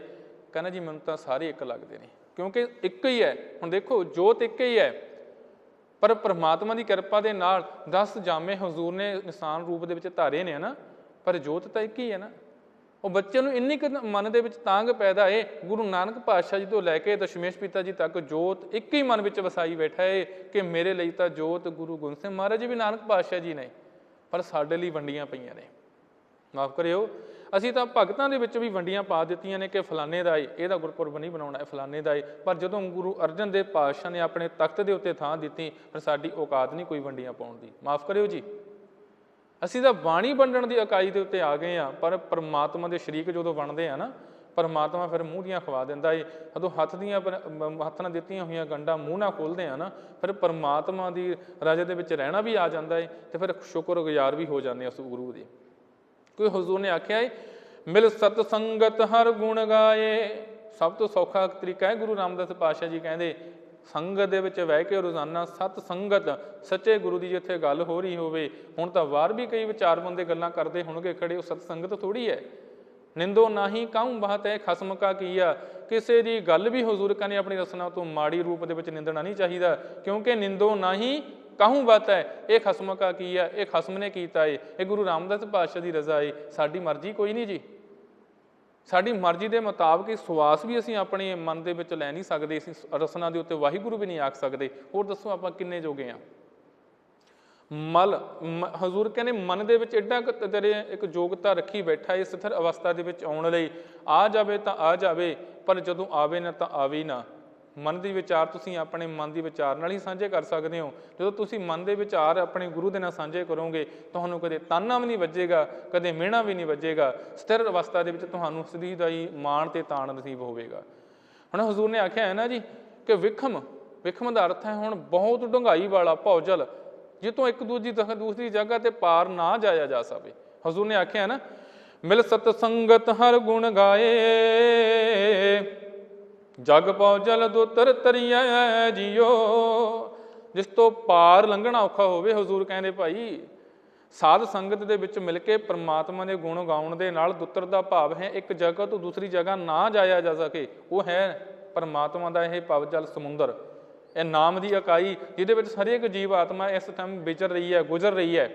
ਕਹਿੰਦਾ ਜੀ ਮੈਨੂੰ ਤਾਂ ਸਾਰੇ ਇੱਕ ਲੱਗਦੇ ਨੇ। ਕਿਉਂਕਿ ਇੱਕ ਹੀ ਹੈ। ਹੁਣ ਦੇਖੋ, ਜੋਤ ਇੱਕ ਹੀ ਹੈ। ਪਰ ਪ੍ਰਮਾਤਮਾ ਦੀ ਕਿਰਪਾ ਦੇ ਨਾਲ 10 ਜਾਮੇ ਹਜ਼ੂਰ ਨੇ ਇਨਸਾਨ ਰੂਪ ਦੇ ਵਿੱਚ ਧਾਰੇ ਨੇ ਨਾ ਪਰ ਜੋਤ ਤਾਂ ਇੱਕ ਹੀ ਹੈ ਨਾ। ਉਹ ਬੱਚੇ ਨੂੰ ਇੰਨੀ ਕੁ ਮਨ ਦੇ ਵਿੱਚ ਤਾਂਗ ਪੈਦਾ ਏ, ਗੁਰੂ ਨਾਨਕ ਪਾਤਸ਼ਾਹ ਜੀ ਤੋਂ ਲੈ ਕੇ ਦਸ਼ਮੇਸ਼ ਪਿਤਾ ਜੀ ਤੱਕ ਜੋਤ ਇੱਕ ਹੀ ਮਨ ਵਿੱਚ ਵਸਾਈ ਬੈਠਾ ਏ ਕਿ ਮੇਰੇ ਲਈ ਤਾਂ ਜੋਤ ਗੁਰੂ ਗੋਬਿੰਦ ਸਿੰਘ ਮਹਾਰਾਜ ਜੀ ਵੀ ਨਾਨਕ ਪਾਤਸ਼ਾਹ ਜੀ ਨੇ। ਪਰ ਸਾਡੇ ਲਈ ਵੰਡੀਆਂ ਪਈਆਂ ਨੇ। ਮਾਫ ਕਰਿਓ। ਅਸੀਂ ਤਾਂ ਭਗਤਾਂ ਦੇ ਵਿੱਚ ਵੀ ਵੰਡੀਆਂ ਪਾ ਦਿੱਤੀਆਂ ਨੇ ਕਿ ਫਲਾਣੇ ਦਾ ਏ, ਇਹਦਾ ਗੁਰਪੁਰਬ ਨਹੀਂ ਬਣਾਉਣਾ ਇਹ ਫਲਾਣੇ ਦਾ ਏ। ਪਰ ਜਦੋਂ ਗੁਰੂ ਅਰਜਨ ਦੇਵ ਪਾਤਸ਼ਾਹ ਨੇ ਆਪਣੇ ਤਖਤ ਦੇ ਉੱਤੇ ਥਾਂ ਦਿੱਤੀ ਪਰ ਸਾਡੀ ਔਕਾਤ ਨਹੀਂ ਕੋਈ ਵੰਡੀਆਂ ਪਾਉਣ ਦੀ। ਮਾਫ ਕਰਿਓ ਜੀ। ਅਸੀਂ ਤਾਂ ਬਾਣੀ ਵੰਡਣ ਦੀ ਇਕਾਈ ਦੇ ਉੱਤੇ ਆ ਗਏ ਆ ਪਰ ਪਰਮਾਤਮਾ ਦੇ ਸ਼ਰੀਕ ਜਦੋਂ ਬਣਦੇ ਆ ਨਾ, ਪਰਮਾਤਮਾ ਫਿਰ ਮੂੰਹ ਦੀਆਂ ਖਵਾ ਦਿੰਦਾ ਏ। ਜਦੋਂ ਹੱਥ ਦੀਆਂ ਪਰ- ਹੱਥ ਨਾਲ ਦਿੱਤੀਆਂ ਹੋਈਆਂ ਗੰਡਾਂ ਮੂੰਹ ਨਾਲ ਖੋਲਦੇ ਆ ਨਾ, ਫਿਰ ਪਰਮਾਤਮਾ ਦੀ ਰਾਜੇ ਦੇ ਵਿੱਚ ਰਹਿਣਾ ਵੀ ਆ ਜਾਂਦਾ ਏ ਤੇ ਫਿਰ ਸ਼ੁਕਰਗੁਜ਼ਾਰ ਵੀ ਹੋ ਜਾਂਦੇ ਆ ਉਸ ਗੁਰੂ ਦੇ। ਕੋਈ ਹਜ਼ੂਰ ਨੇ ਆਖਿਆ ਏ, ਮਿਲ ਸਤ ਸੰਗਤ ਹਰ ਗੁਣ ਗਾਏ। ਸਭ ਤੋਂ ਸੌਖਾ ਤਰੀਕਾ ਹੈ ਗੁਰੂ ਰਾਮਦਾਸ ਪਾਤਸ਼ਾਹ ਜੀ ਕਹਿੰਦੇ, ਸੰਗਤ ਦੇ ਵਿੱਚ ਬਹਿ ਕੇ ਰੋਜ਼ਾਨਾ ਸਤ ਸੰਗਤ, ਸੱਚੇ ਗੁਰੂ ਦੀ ਜਿੱਥੇ ਗੱਲ ਹੋ ਰਹੀ ਹੋਵੇ, ਹੁਣ ਤਾਂ ਬਾਹਰ ਵੀ ਕਈ ਵਿਚਾਰ ਬੰਦੇ ਗੱਲਾਂ ਕਰਦੇ ਹੋਣਗੇ, ਖੜੇ ਉਹ ਸਤ ਸੰਗਤ ਥੋੜੀ ਹੈ। ਨਿੰਦੋ ਨਾਹੀ ਕਾਹੂ ਬਾਤ ਹੈ, ਖਸਮ ਕਾ ਕੀਆ। ਕਿਸੇ ਦੀ ਗੱਲ ਵੀ ਹਜ਼ੂਰ ਕਹਿੰਦੇ, ਆਪਣੀ ਰਸਨਾ ਤੋਂ ਮਾੜੀ ਰੂਪ ਦੇ ਵਿੱਚ ਨਿੰਦਣਾ ਨਹੀਂ ਚਾਹੀਦਾ, ਕਿਉਂਕਿ ਨਿੰਦੋ ਨਾਹੀ ਕਾਹੂ ਬਾਤ ਹੈ? ਇਹ ਖਸਮ ਕਾ ਕੀ ਹੈ? ਇਹ ਖਸਮ ਨੇ ਕੀਤਾ ਏ। ਇਹ ਗੁਰੂ ਰਾਮਦਾਸ ਪਾਤਸ਼ਾਹ ਦੀ ਰਜ਼ਾ ਏ। ਸਾਡੀ ਮਰਜ਼ੀ ਕੋਈ ਨਹੀਂ ਜੀ। ਸਾਡੀ ਮਰਜ਼ੀ ਦੇ ਮੁਤਾਬਕ ਇਹ ਸਵਾਸ ਵੀ ਅਸੀਂ ਆਪਣੇ ਮਨ ਦੇ ਵਿੱਚ ਲੈ ਨਹੀਂ ਸਕਦੇ। ਅਸੀਂ ਰਸਨਾ ਦੇ ਉੱਤੇ ਵਾਹਿਗੁਰੂ ਵੀ ਨਹੀਂ ਆਖ ਸਕਦੇ। ਹੋਰ ਦੱਸੋ ਆਪਾਂ ਕਿੰਨੇ ਜੋਗੇ ਆ? ਮਲ, ਮ- ਹਜ਼ੂਰ ਕਹਿੰਦੇ ਮਨ ਦੇ ਵਿੱਚ ਐਡਾ ਕੁ ਤੇਰੇ ਇੱਕ ਯੋਗਤਾ ਰੱਖੀ ਬੈਠਾ ਇਸ ਸਥਿਰ ਅਵਸਥਾ ਦੇ ਵਿੱਚ ਆਉਣ ਲਈ। ਆ ਜਾਵੇ ਤਾਂ ਆ ਜਾਵੇ, ਪਰ ਜਦੋਂ ਆਵੇ ਨਾ ਤਾਂ ਆਵੇ ਨਾ। ਮਨ ਦੀ ਵਿਚਾਰ ਤੁਸੀਂ ਆਪਣੇ ਮਨ ਦੀ ਵਿਚਾਰ ਨਾਲ ਹੀ ਸਾਂਝੇ ਕਰ ਸਕਦੇ ਹੋ। ਜਦੋਂ ਤੁਸੀਂ ਮਨ ਦੇ ਵਿਚਾਰ ਆਪਣੇ ਗੁਰੂ ਦੇ ਨਾਲ ਸਾਂਝੇ ਕਰੋਗੇ, ਤੁਹਾਨੂੰ ਕਦੇ ਤਾਨਾ ਵੀ ਨਹੀਂ ਵੱਜੇਗਾ, ਕਦੇ ਮਿਹਣਾ ਵੀ ਨਹੀਂ ਵੱਜੇਗਾ। ਸਥਿਰ ਅਵਸਥਾ ਦੇ ਵਿੱਚ ਤੁਹਾਨੂੰ ਸਦੀ ਦਾ ਹੀ ਮਾਣ ਤੇ ਤਾਣ ਨਸੀਬ ਹੋਵੇਗਾ। ਹੁਣ ਹਜ਼ੂਰ ਨੇ ਆਖਿਆ ਹੈ ਨਾ ਜੀ ਕਿ ਵਿਖਮ ਵਿਖਮ ਦਾ ਅਰਥ ਹੈ ਹੁਣ ਬਹੁਤ ਡੂੰਘਾਈ ਵਾਲਾ ਭੌਜਲ ਜਿੱਤੋਂ ਇੱਕ ਦੂਜੀ ਦੂਸਰੀ ਜਗ੍ਹਾ ਤੇ ਪਾਰ ਨਾ ਜਾਇਆ ਜਾ ਸਕੇ। ਹਜ਼ੂਰ ਨੇ ਆਖਿਆ ਹੈ ਨਾ, ਮਿਲ ਸਤ ਸੰਗਤ ਹਰ ਗੁਣ ਗਾਏ। ਜਗ ਪਉ ਜਲ ਦੁਤਰ ਤਰੀਐ ਜੀਓ। ਜਿਸ ਤੋਂ ਪਾਰ ਲੰਘਣਾ ਔਖਾ ਹੋਵੇ ਹਜ਼ੂਰ ਕਹਿੰਦੇ ਭਾਈ, ਸਾਧ ਸੰਗਤ ਦੇ ਵਿੱਚ ਮਿਲ ਕੇ ਪ੍ਰਮਾਤਮਾ ਦੇ ਗੁਣ ਗਾਉਣ ਦੇ ਨਾਲ ਦੁੱਤਰ ਦਾ ਭਾਵ ਹੈ, ਇੱਕ ਜਗ੍ਹਾ ਤੋਂ ਦੂਸਰੀ ਜਗ੍ਹਾ ਨਾ ਜਾਇਆ ਜਾ ਸਕੇ। ਉਹ ਹੈ ਪਰਮਾਤਮਾ ਦਾ ਇਹ ਭਵ ਜਲ ਸਮੁੰਦਰ। ਇਹ ਨਾਮ ਦੀ ਇਕਾਈ, ਜਿਹਦੇ ਵਿੱਚ ਹਰੇਕ ਜੀਵ ਆਤਮਾ ਇਸ ਟਾਈਮ ਵਿਚਰ ਰਹੀ ਹੈ, ਗੁਜ਼ਰ ਰਹੀ ਹੈ।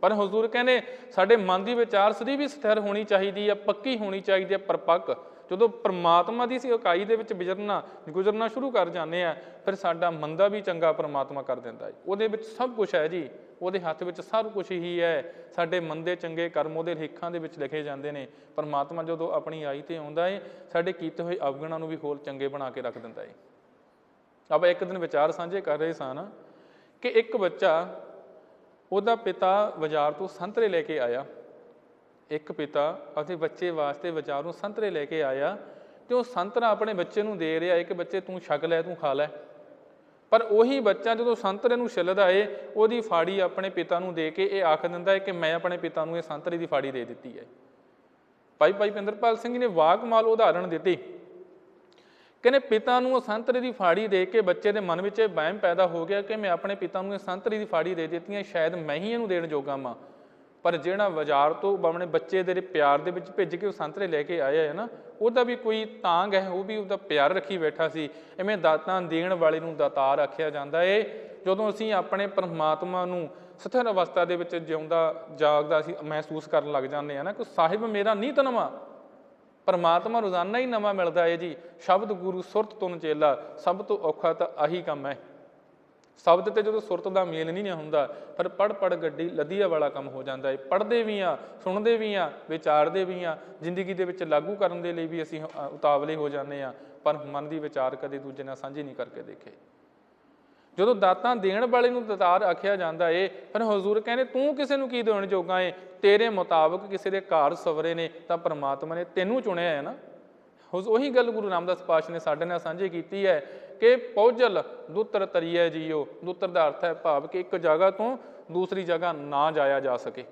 ਪਰ ਹਜ਼ੂਰ ਕਹਿੰਦੇ, ਸਾਡੇ ਮਨ ਦੀ ਵਿਚਾਰ ਸਦੀ ਵੀ ਸਥਿਰ ਹੋਣੀ ਚਾਹੀਦੀ ਹੈ, ਪੱਕੀ ਹੋਣੀ ਚਾਹੀਦੀ ਹੈ, ਪਰਪੱਕ। ਜਦੋਂ ਪਰਮਾਤਮਾ ਦੀ ਸੀ ਇਕਾਈ ਦੇ ਵਿੱਚ ਵਿਚਰਨਾ, ਗੁਜ਼ਰਨਾ ਸ਼ੁਰੂ ਕਰ ਜਾਂਦੇ ਆ ਫਿਰ ਸਾਡਾ ਮੰਦਾ ਵੀ ਚੰਗਾ ਪਰਮਾਤਮਾ ਕਰ ਦਿੰਦਾ ਹੈ ਉਹਦੇ ਵਿੱਚ ਸਭ ਕੁਝ ਹੈ ਜੀ। ਉਹਦੇ ਹੱਥ ਵਿੱਚ ਸਭ ਕੁਝ ਹੀ ਹੈ। ਸਾਡੇ ਮੰਦੇ ਚੰਗੇ ਕਰਮ ਉਹਦੇ ਲੇਖਾਂ ਦੇ ਵਿੱਚ ਲਿਖੇ ਜਾਂਦੇ ਨੇ। ਪਰਮਾਤਮਾ ਜਦੋਂ ਆਪਣੀ ਆਈ ਤੇ ਆਉਂਦਾ ਹੈ ਸਾਡੇ ਕੀਤੇ ਹੋਏ ਅਵਗੁਣਾਂ ਨੂੰ ਵੀ ਹੋਰ ਚੰਗੇ ਬਣਾ ਕੇ ਰੱਖ ਦਿੰਦਾ ਹੈ ਆਪਾਂ ਇੱਕ ਦਿਨ ਵਿਚਾਰ ਸਾਂਝੇ ਕਰ ਰਹੇ ਸਨ ਕਿ ਇੱਕ ਬੱਚਾ ਉਹਦਾ ਪਿਤਾ ਬਾਜ਼ਾਰ ਤੋਂ ਸੰਤਰੇ ਲੈ ਕੇ ਆਇਆ। ਇੱਕ ਪਿਤਾ ਆਪਣੇ ਬੱਚੇ ਵਾਸਤੇ ਬਾਜ਼ਾਰ ਨੂੰ ਸੰਤਰੇ ਲੈ ਕੇ ਆਇਆ ਤੇ ਉਹ ਸੰਤਰਾ ਆਪਣੇ ਬੱਚੇ ਨੂੰ ਦੇ ਰਿਹਾ ਹੈ ਕਿ ਬੱਚੇ ਤੂੰ ਛਕ ਲੈ, ਤੂੰ ਖਾ ਲੈ। ਪਰ ਉਹੀ ਬੱਚਾ ਜਦੋਂ ਸੰਤਰੇ ਨੂੰ ਛਿੱਲਦਾ ਏ, ਉਹਦੀ ਫਾੜੀ ਆਪਣੇ ਪਿਤਾ ਨੂੰ ਦੇ ਕੇ ਇਹ ਆਖ ਦਿੰਦਾ ਹੈ ਕਿ ਮੈਂ ਆਪਣੇ ਪਿਤਾ ਨੂੰ ਇਹ ਸੰਤਰੇ ਦੀ ਫਾੜੀ ਦੇ ਦਿੱਤੀ ਹੈ ਭਾਈ ਭਾਈ ਪਿੰਦਰਪਾਲ ਸਿੰਘ ਜੀ ਨੇ ਵਾਹ ਕਮਾਲ ਉਦਾਹਰਣ ਦਿੱਤੀ। ਕਹਿੰਦੇ, ਪਿਤਾ ਨੂੰ ਉਹ ਸੰਤਰੇ ਦੀ ਫਾੜੀ ਦੇ ਕੇ ਬੱਚੇ ਦੇ ਮਨ ਵਿੱਚ ਇਹ ਵਹਿਮ ਪੈਦਾ ਹੋ ਗਿਆ ਕਿ ਮੈਂ ਆਪਣੇ ਪਿਤਾ ਨੂੰ ਇਹ ਸੰਤਰੇ ਦੀ ਫਾੜੀ ਦੇ ਦਿੱਤੀ ਹੈ ਸ਼ਾਇਦ ਮੈਂ ਹੀ ਇਹਨੂੰ ਦੇਣ ਜੋਗਾ ਮਾਂ ਪਰ ਜਿਹੜਾ ਬਾਜ਼ਾਰ ਤੋਂ ਆਪਣੇ ਬੱਚੇ ਦੇ ਪਿਆਰ ਦੇ ਵਿੱਚ ਭਿੱਜ ਕੇ ਉਹ ਸੰਤਰੇ ਲੈ ਕੇ ਆਇਆ ਹੈ ਨਾ, ਉਹਦਾ ਵੀ ਕੋਈ ਤਾਂਗ ਹੈ, ਉਹ ਵੀ ਉਹਦਾ ਪਿਆਰ ਰੱਖੀ ਬੈਠਾ ਸੀ। ਐਵੇਂ ਦਾਤਾਂ ਦੇਣ ਵਾਲੇ ਨੂੰ ਦਾਤਾਰ ਆਖਿਆ ਜਾਂਦਾ ਏ। ਜਦੋਂ ਅਸੀਂ ਆਪਣੇ ਪਰਮਾਤਮਾ ਨੂੰ ਸਥਿਰ ਅਵਸਥਾ ਦੇ ਵਿੱਚ ਜਿਉਂਦਾ, ਜਾਗਦਾ ਅਸੀਂ ਮਹਿਸੂਸ ਕਰਨ ਲੱਗ ਜਾਂਦੇ ਆ ਨਾ ਕਿ ਸਾਹਿਬ ਮੇਰਾ ਨੀਤ ਨਵਾਂ, ਪਰਮਾਤਮਾ ਰੋਜ਼ਾਨਾ ਹੀ ਨਵਾਂ ਮਿਲਦਾ ਏ ਜੀ। ਸ਼ਬਦ ਗੁਰੂ ਸੁਰਤ ਤੁਨ ਚੇਲਾ ਸਭ ਤੋਂ ਔਖਾ ਤਾਂ ਆਹੀ ਕੰਮ ਹੈ। ਸ਼ਬਦ ਤੇ ਜਦੋਂ ਸੁਰਤ ਦਾ ਮੇਲ ਨਹੀਂ ਹੁੰਦਾ ਪਰ ਪੜ ਪੜ ਗੱਡੀ ਲਦੀਆ ਵਾਲਾ ਕੰਮ ਹੋ ਜਾਂਦਾ ਹੈ ਪੜਦੇ ਵੀ ਆ, ਸੁਣਦੇ ਵੀ ਆ, ਵਿਚਾਰਦੇ ਵੀ ਆ। ਜ਼ਿੰਦਗੀ ਦੇ ਵਿੱਚ ਲਾਗੂ ਕਰਨ ਦੇ ਲਈ ਵੀ ਅਸੀਂ ਉਤਾਵਲੇ ਹੋ ਜਾਂਦੇ ਆ, ਪਰ ਮਨ ਦੀ ਵਿਚਾਰ ਕਦੇ ਦੂਜੇ ਨਾਲ ਸਾਂਝੀ ਨਹੀਂ ਕਰਕੇ ਦੇਖੇ। ਜਦੋਂ ਦਾਤਾਂ ਦੇਣ ਵਾਲੇ ਨੂੰ ਦਤਾਰ ਆਖਿਆ ਜਾਂਦਾ ਏ, ਫਿਰ ਹਜ਼ੂਰ ਕਹਿੰਦੇ, ਤੂੰ ਕਿਸੇ ਨੂੰ ਕੀ ਦੇਣ ਜੋਗਾ ਏ? ਤੇਰੇ ਮੁਤਾਬਕ ਕਿਸੇ ਦੇ ਘਰ ਸਵਰੇ ਨੇ, ਤਾਂ ਪ੍ਰਮਾਤਮਾ ਨੇ ਤੈਨੂੰ ਚੁਣਿਆ ਹੈ ਨਾ? ਹੁਜ਼, ਉਹੀ ਗੱਲ ਗੁਰੂ ਰਾਮਦਾਸ ਪਾਤਸ਼ਾਹ ਨੇ ਸਾਡੇ ਨਾਲ ਸਾਂਝੀ ਕੀਤੀ ਹੈ ਕਿ ਪੌਜਲ, ਦੁੱਤਰ ਤਰੀਏ ਜੀਓ। ਦੁੱਤਰ ਦਾ ਅਰਥ ਹੈ ਭਾਵ ਕਿ ਇੱਕ ਜਗ੍ਹਾ ਤੋਂ ਦੂਸਰੀ ਜਗ੍ਹਾ ਨਾ ਜਾਇਆ ਜਾ ਸਕੇ।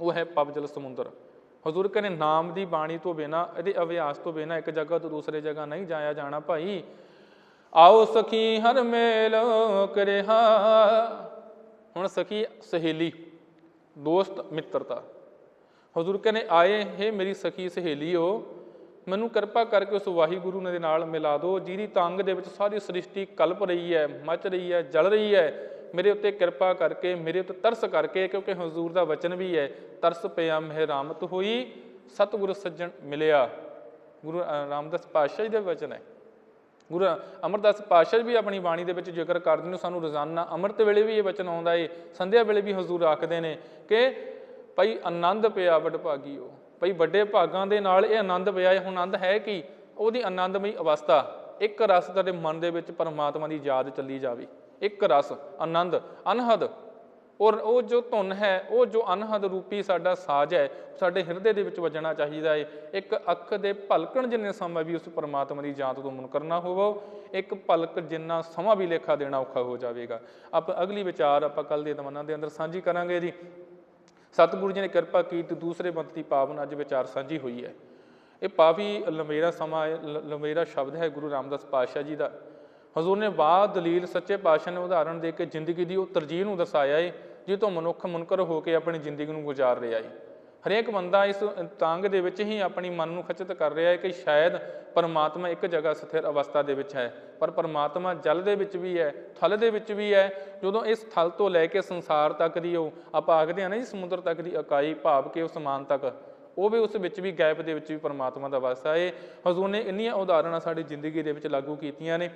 ਉਹ ਹੈ ਪਵਜਲ ਸਮੁੰਦਰ। ਹਜ਼ੂਰ ਕਹਿੰਦੇ ਨਾਮ ਦੀ ਬਾਣੀ ਤੋਂ ਬਿਨਾ, ਇਹਦੇ ਅਭਿਆਸ ਤੋਂ ਬਿਨਾ ਇੱਕ ਜਗ੍ਹਾ ਤੋਂ ਦੂਸਰੇ ਜਗ੍ਹਾ ਨਹੀਂ ਜਾਇਆ ਜਾਣਾ ਭਾਈ। ਆਓ ਸਖੀ, ਹਰ ਮੇਲ ਕਰਿਆ ਹੁਣ ਸਖੀ, ਸਹੇਲੀ, ਦੋਸਤ, ਮਿੱਤਰਤਾ। ਹਜ਼ੂਰ ਕਹਿੰਦੇ ਆਏ, ਹੈ ਮੇਰੀ ਸਖੀ, ਸਹੇਲੀਓ ਮੈਨੂੰ ਕਿਰਪਾ ਕਰਕੇ ਉਸ ਵਾਹਿਗੁਰੂ ਨੇ ਦੇ ਨਾਲ ਮਿਲਾ ਦਿਓ, ਜਿਹਦੀ ਤੰਗ ਦੇ ਵਿੱਚ ਸਾਰੀ ਸ੍ਰਿਸ਼ਟੀ ਕਲਪ ਰਹੀ ਹੈ, ਮਚ ਰਹੀ ਹੈ, ਜਲ ਰਹੀ ਹੈ। ਮੇਰੇ ਉੱਤੇ ਕਿਰਪਾ ਕਰਕੇ, ਮੇਰੇ ਉੱਤੇ ਤਰਸ ਕਰਕੇ, ਕਿਉਂਕਿ ਹਜ਼ੂਰ ਦਾ ਵਚਨ ਵੀ ਹੈ, ਤਰਸ ਪਿਆ ਮਹਿ ਰਾਮਤ ਹੋਈ, ਸਤਿਗੁਰ ਸੱਜਣ ਮਿਲਿਆ। ਗੁਰੂ ਰਾਮਦਾਸ ਪਾਤਸ਼ਾਹ ਜੀ ਦੇ ਵਚਨ ਹੈ। ਗੁਰੂ ਅਮਰਦਾਸ ਪਾਤਸ਼ਾਹ ਜੀ ਵੀ ਆਪਣੀ ਬਾਣੀ ਦੇ ਵਿੱਚ ਜ਼ਿਕਰ ਕਰਦੇ ਨੇ, ਸਾਨੂੰ ਰੋਜ਼ਾਨਾ ਅੰਮ੍ਰਿਤ ਵੇਲੇ ਵੀ ਇਹ ਵਚਨ ਆਉਂਦਾ ਏ, ਸੰਧਿਆ ਵੇਲੇ ਵੀ ਹਜ਼ੂਰ ਆਖਦੇ ਨੇ ਕਿ ਭਾਈ ਆਨੰਦ ਪਿਆ ਵਡ ਭਾਗੀਓ। ਭਈ ਵੱਡੇ ਭਾਗਾਂ ਦੇ ਨਾਲ ਇਹ ਆਨੰਦ ਪਿਆ ਹੈ ਹੁਣ ਆਨੰਦ ਹੈ ਕੀ? ਉਹਦੀ ਆਨੰਦਮਈ ਅਵਸਥਾ, ਇੱਕ ਰਸ ਤੁਹਾਡੇ ਮਨ ਦੇ ਵਿੱਚ ਪਰਮਾਤਮਾ ਦੀ ਯਾਦ ਚੱਲੀ ਜਾਵੇ। ਇੱਕ ਰਸ, ਆਨੰਦ, ਅਨਹਦ। ਔਰ ਉਹ ਜੋ ਧੁਨ ਹੈ, ਉਹ ਜੋ ਅਨਹਦ ਰੂਪੀ ਸਾਡਾ ਸਾਜ਼ ਹੈ, ਸਾਡੇ ਹਿਰਦੇ ਦੇ ਵਿੱਚ ਵੱਜਣਾ ਚਾਹੀਦਾ ਹੈ ਇੱਕ ਅੱਖ ਦੇ ਭਲਕਣ ਜਿੰਨੇ ਸਮਾਂ ਵੀ ਉਸ ਪਰਮਾਤਮਾ ਦੀ ਯਾਦ ਤੋਂ ਮੁਨਕਰਨਾ ਹੋਵੋ, ਇੱਕ ਭਲਕ ਜਿੰਨਾ ਸਮਾਂ ਵੀ ਲੇਖਾ ਦੇਣਾ ਔਖਾ ਹੋ ਜਾਵੇਗਾ। ਆਪ ਅਗਲੀ ਵਿਚਾਰ ਆਪਾਂ ਕੱਲ ਦੇ ਦਮਨਾਂ ਦੇ ਅੰਦਰ ਸਾਂਝੀ ਕਰਾਂਗੇ ਜੀ। ਸਤਿਗੁਰੂ ਜੀ ਨੇ ਕਿਰਪਾ ਕੀਤੀ, ਦੂਸਰੇ ਬੰਤ ਦੀ ਪਾਵਨ ਅੱਜ ਵਿਚਾਰ ਸਾਂਝੀ ਹੋਈ ਹੈ। ਇਹ ਕਾਫੀ ਲੰਮੇਰਾ ਸਮਾਂ ਹੈ, ਲ- ਲੰਮੇਰਾ ਸ਼ਬਦ ਹੈ ਗੁਰੂ ਰਾਮਦਾਸ ਪਾਤਸ਼ਾਹ ਜੀ ਦਾ। ਹਜ਼ੂਰ ਨੇ ਬਾਦ ਦਲੀਲ, ਸੱਚੇ ਪਾਤਸ਼ਾਹ ਨੇ ਉਦਾਹਰਣ ਦੇ ਕੇ ਜ਼ਿੰਦਗੀ ਦੀ ਉਹ ਤਰਜੀਹ ਨੂੰ ਦਰਸਾਇਆ ਏ ਜਿਹ ਤੋਂ ਮਨੁੱਖ ਮੁਨਕਰ ਹੋ ਕੇ ਆਪਣੀ ਜ਼ਿੰਦਗੀ ਨੂੰ ਗੁਜ਼ਾਰ ਰਿਹਾ ਏ। ਹਰੇਕ ਬੰਦਾ ਇਸ ਤੰਗ ਦੇ ਵਿੱਚ ਹੀ ਆਪਣੀ ਮਨ ਨੂੰ ਖਚਿਤ ਕਰ ਰਿਹਾ ਹੈ ਕਿ ਸ਼ਾਇਦ ਪਰਮਾਤਮਾ ਇੱਕ ਜਗ੍ਹਾ ਸਥਿਰ ਅਵਸਥਾ ਦੇ ਵਿੱਚ ਹੈ, ਪਰ ਪਰਮਾਤਮਾ ਜਲ ਦੇ ਵਿੱਚ ਵੀ ਹੈ, ਥਲ ਦੇ ਵਿੱਚ ਵੀ ਹੈ। ਜਦੋਂ ਇਸ ਥਲ ਤੋਂ ਲੈ ਕੇ ਸੰਸਾਰ ਤੱਕ ਦੀ ਉਹ, ਆਪਾਂ ਆਖਦੇ ਹਾਂ ਨਾ ਜੀ ਸਮੁੰਦਰ ਤੱਕ ਦੀ ਇਕਾਈ, ਭਾਵ ਕਿ ਉਸ ਸਮਾਨ ਤੱਕ, ਉਹ ਵੀ ਉਸ ਵਿੱਚ ਵੀ ਗੈਪ ਦੇ ਵਿੱਚ ਵੀ ਪਰਮਾਤਮਾ ਦਾ ਵਾਸਾ ਹੈ। ਹਜ਼ੂਰ ਨੇ ਇੰਨੀਆਂ ਉਦਾਹਰਨਾਂ ਸਾਡੀ ਜ਼ਿੰਦਗੀ ਦੇ ਵਿੱਚ ਲਾਗੂ ਕੀਤੀਆਂ ਨੇ।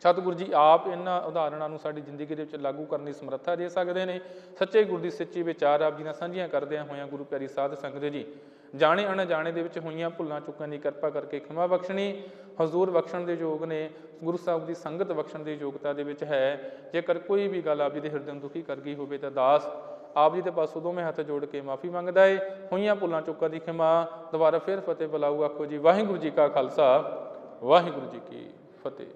ਸਤਿਗੁਰੂ ਜੀ ਆਪ ਇਹਨਾਂ ਉਦਾਹਰਣਾਂ ਨੂੰ ਸਾਡੀ ਜ਼ਿੰਦਗੀ ਦੇ ਵਿੱਚ ਲਾਗੂ ਕਰਨ ਦੀ ਸਮਰੱਥਾ ਦੇ ਸਕਦੇ ਨੇ। ਸੱਚੇ ਗੁਰੂ ਦੀ ਸੱਚੀ ਵਿਚਾਰ ਆਪ ਜੀ ਨਾਲ ਸਾਂਝੀਆਂ ਕਰਦਿਆਂ ਹੋਇਆਂ ਗੁਰੂ ਪਿਆਰੀ ਸਾਧ ਸੰਗਤ ਜੀ, ਜਾਣੇ ਅਣਜਾਣੇ ਦੇ ਵਿੱਚ ਹੋਈਆਂ ਭੁੱਲਾਂ ਚੁੱਕਾਂ ਦੀ ਕਿਰਪਾ ਕਰਕੇ ਖਿਮਾ ਬਖਸ਼ਣੀ। ਹਜ਼ੂਰ ਬਖਸ਼ਣ ਦੇ ਯੋਗ ਨੇ, ਗੁਰੂ ਸਾਹਿਬ ਦੀ ਸੰਗਤ ਬਖਸ਼ਣ ਦੀ ਯੋਗਤਾ ਦੇ ਵਿੱਚ ਹੈ। ਜੇਕਰ ਕੋਈ ਵੀ ਗੱਲ ਆਪ ਜੀ ਦੇ ਹਿਰਦੇ ਨੂੰ ਦੁਖੀ ਕਰ ਗਈ ਹੋਵੇ ਤਾਂ ਦਾਸ ਆਪ ਜੀ ਦੇ ਪਾਸੋਂ ਦੋਵੇਂ ਹੱਥ ਜੋੜ ਕੇ ਮਾਫੀ ਮੰਗਦਾ ਏ। ਹੋਈਆਂ ਭੁੱਲਾਂ ਚੁੱਕਾਂ ਦੀ ਖਿਮਾ, ਦੁਬਾਰਾ ਫਿਰ ਫਤਿਹ ਬੁਲਾਊ ਆਖੋ ਜੀ। ਵਾਹਿਗੁਰੂ ਜੀ ਕਾ ਖਾਲਸਾ, ਵਾਹਿਗੁਰੂ ਜੀ ਕੀ ਫਤਿਹ।